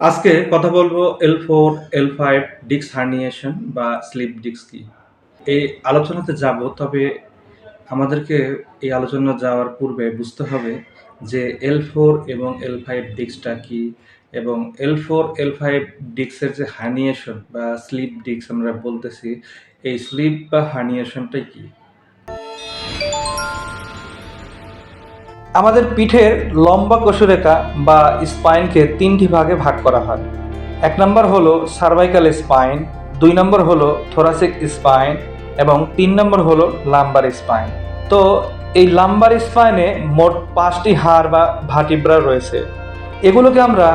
আজকে কথা বলব এল ফোর এল ফাইভ ডিক্স হার্নিয়েশন বা স্লিপ ডিক্স কি। এই আলোচনাতে যাব, তবে আমাদেরকে এই আলোচনা যাওয়ার পূর্বে বুঝতে হবে যে এল ফোর এবং এল ফাইভ ডিক্সটা কি এবং এল ফোর এল ফাইভ ডিক্সের যে হার্নিয়েশন বা স্লিপ ডিক্স আমরা বলতেছি, এই স্লিপ বা হার্নিয়েশনটাই কি? আমাদের পিঠের লম্বা কশুরেখা বা স্পাইনকে তিনটি ভাগে ভাগ করা হয়। এক নম্বর হলো সার্ভাইকাল স্পাইন দুই নম্বর হলো থোরাসিক স্পাইন এবং তিন নম্বর হলো লাম্বার স্পাইন তো এই লাম্বার স্পাইনে মোট পাঁচটি হাড় বা ভাটিব্রা রয়েছে। এগুলোকে আমরা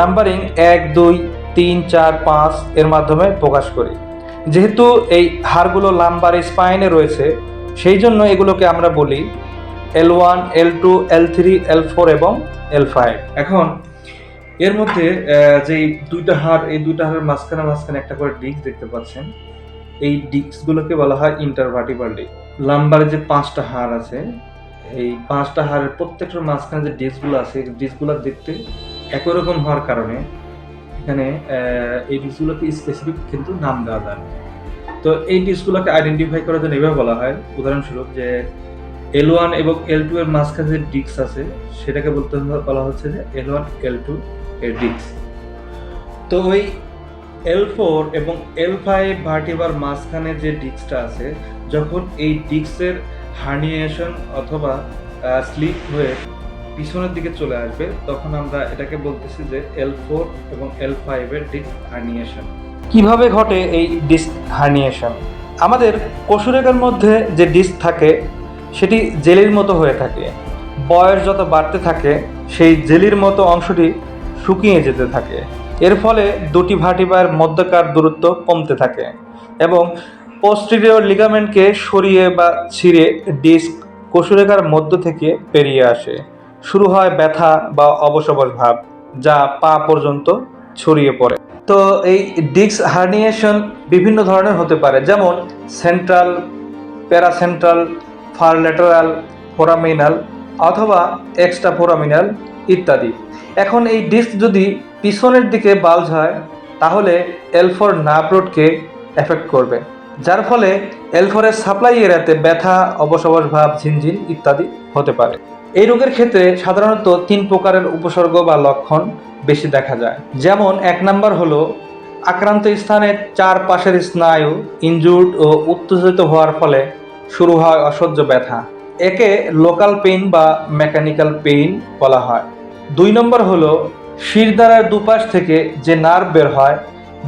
নাম্বারিং এক, দুই, তিন, চার, পাঁচ এর মাধ্যমে প্রকাশ করি। যেহেতু এই হাড়গুলো লাম্বার স্পাইনে রয়েছে, সেই জন্য এগুলোকে আমরা বলি L one L two L three L four এবং এল ফাইভ এখন এর মধ্যে যে দুইটা হাড় এই দুইটা হাড়ের মাঝখানে মাঝখানে একটা করে ডিস্ক দেখতে পাচ্ছেন। এই ডিস্কগুলোকে বলা হয় ইন্টারভার্টিবাল ডিস্ক। লাম্বারে যে পাঁচটা হাড় আছে, এই পাঁচটা হাড়ের প্রত্যেকটার মাঝখানে যে ডিস্কগুলো আছে ডিস্কগুলো দেখতে একই রকম হওয়ার কারণে এখানে এই ডিস্কগুলোকে স্পেসিফিক কিন্তু নাম দেওয়া যায় তো এই ডিস্কগুলোকে আইডেন্টিফাই করার জন্য এভাবে বলা হয়। উদাহরণস্বরূপ যে এল ওয়ান এবং এল টু এর মাঝখানে যে ডিস্ক আছে, সেটাকে বলতে বলা হচ্ছে যে এল ওয়ান এল টু এর ডিস্ক। তো ওই এল ফোর এবং এল ফাইভ ভার্টিবার মাঝখানে যে ডিস্কটা আছে, যখন এই ডিস্কের হার্নিয়েশন অথবা স্লিপ হয়ে পিছনের দিকে চলে আসবে, তখন আমরা এটাকে বলতেছি যে এল ফোর এবং এল ফাইভের ডিস্ক হার্নিয়েশন কীভাবে ঘটে এই ডিস্ক হার্নিয়েশন আমাদের কশুরেখার মধ্যে যে ডিস্ক থাকে সেটি জেলির মতো হয়ে থাকে। বয়স যত বাড়তে থাকে, সেই জেলির মতো অংশটি শুকিয়ে যেতে থাকে। এর ফলে দুটি ভাটিবার মধ্যকার দূরত্ব কমতে থাকে এবং পোস্টেরিয়র লিগামেন্টকে সরিয়ে বা ছিঁড়ে ডিস্ক কশুরেখার মধ্য থেকে পেরিয়ে আসে। শুরু হয় ব্যথা বা অবসবস ভাব, যা পা পর্যন্ত ছড়িয়ে পড়ে। তো এই ডিস্ক হার্নিয়েশন বিভিন্ন ধরনের হতে পারে, যেমন central paracentral far lateral foraminal অথবা এক্সট্রা ফোরামিনাল ইত্যাদি। এখন এই ডিস্ক যদি পিছনের দিকে বালজ হয়, তাহলে এলফোর নার্ভ রোডকে এফেক্ট করবে, যার ফলে এলফোরের সাপ্লাই এরিয়াতে ব্যথা, অবসবস ভাব, ঝিনঝিন ইত্যাদি হতে পারে। এই রোগের ক্ষেত্রে সাধারণত তিন প্রকারের উপসর্গ বা লক্ষণ বেশি দেখা যায়। যেমন এক নাম্বার হলো আক্রান্ত স্থানের চারপাশের স্নায়ু, ইনজুর্ড ও উত্তেজিত হওয়ার ফলে শুরু হয় অসহ্য ব্যথা। একে লোকাল পেইন বা মেকানিক্যাল পেইন বলা হয়। দুই নম্বর হলো, শিরদাঁড়ার দুপাশ থেকে যে নার্ভ বের হয়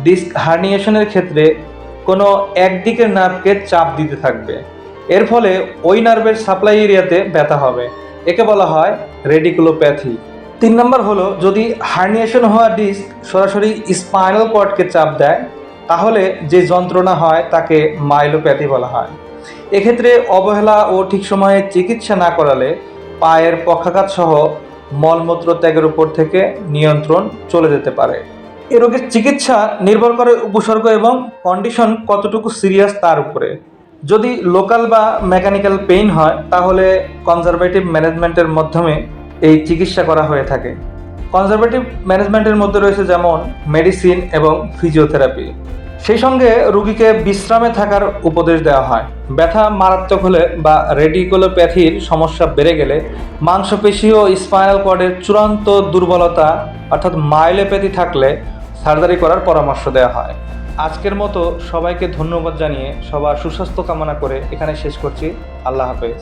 ডিস্ক হার্নিয়েশনের ক্ষেত্রে কোনো একদিকের নার্ভকে চাপ দিতে থাকবে। এর ফলে ওই নার্ভের সাপ্লাই এরিয়াতে ব্যথা হবে। একে বলা হয় রেডিকুলোপ্যাথি তিন নম্বর হলো, যদি হার্নিয়েশন হওয়া ডিস্ক সরাসরি স্পাইনাল কর্ডকে চাপ দেয়, তাহলে যে যন্ত্রণা হয় তাকে মাইলোপ্যাথি বলা হয়। এক্ষেত্রে অবহেলা ও ঠিক সময়ে চিকিৎসা না করালে পায়ের পক্ষাঘাত সহ মলমূত্র ত্যাগের উপর থেকে নিয়ন্ত্রণ চলে যেতে পারে। এ রোগের চিকিৎসা নির্ভর করে উপসর্গ এবং কন্ডিশন কতটুকু সিরিয়াস তার উপরে। যদি লোকাল বা মেকানিক্যাল পেইন হয়, তাহলে কনজারভেটিভ ম্যানেজমেন্টের মাধ্যমে এই চিকিৎসা করা হয়ে থাকে। কনজারভেটিভ ম্যানেজমেন্টের মধ্যে রয়েছে যেমন মেডিসিন এবং ফিজিওথেরাপি সেই সঙ্গে রুগীকে বিশ্রামে থাকার উপদেশ দেওয়া হয়। ব্যথা মারাত্মক হলে বা রেডিকোলোপ্যাথির সমস্যা বেড়ে গেলে মাংসপেশি ও স্পাইনাল কর্ডের চূড়ান্ত দুর্বলতা, অর্থাৎ মাইলোপ্যাথি থাকলে সার্জারি করার পরামর্শ দেওয়া হয়। আজকের মতো সবাইকে ধন্যবাদ জানিয়ে সবার সুস্বাস্থ্য কামনা করে এখানে শেষ করছি। আল্লাহ হাফেজ।